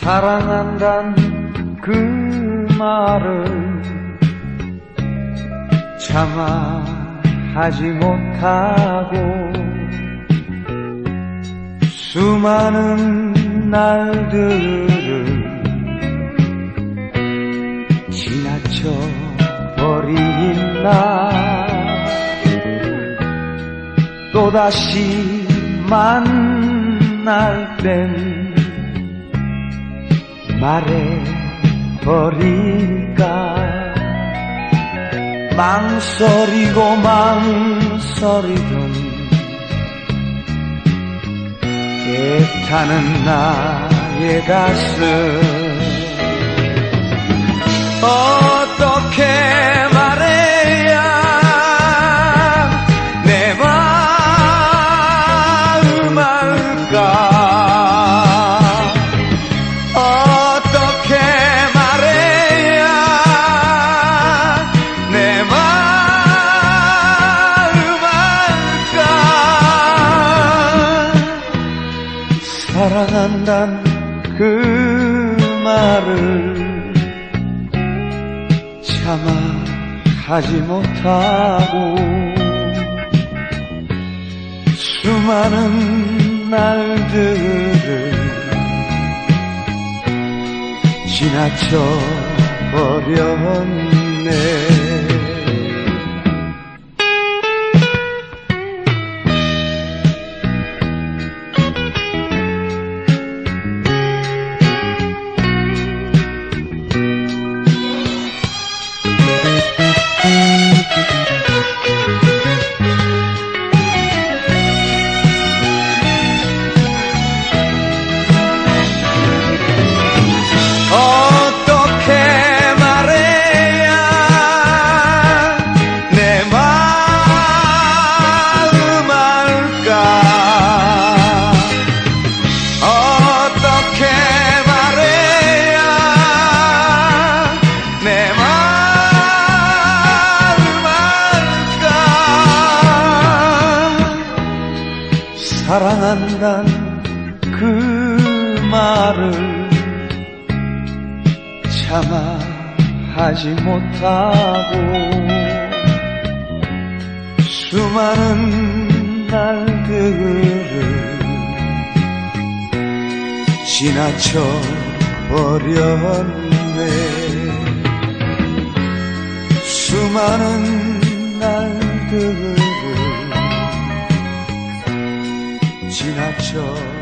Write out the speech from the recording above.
사랑한단 그 말을 참아 하지 못하고 수많은 날들 을 지나쳐 버린 나 또다시 만날 땐 말해 버릴까? 망설이고 망설이던 애타는 나의 가슴 사랑한단 그 말을 참아 하지 못하고 수많은 날들을 지나쳐 버렸네 사랑한단 그 말을 참아 하지 못하고 수많은 날들을 지나쳐 버렸네. 수많은 지나쳐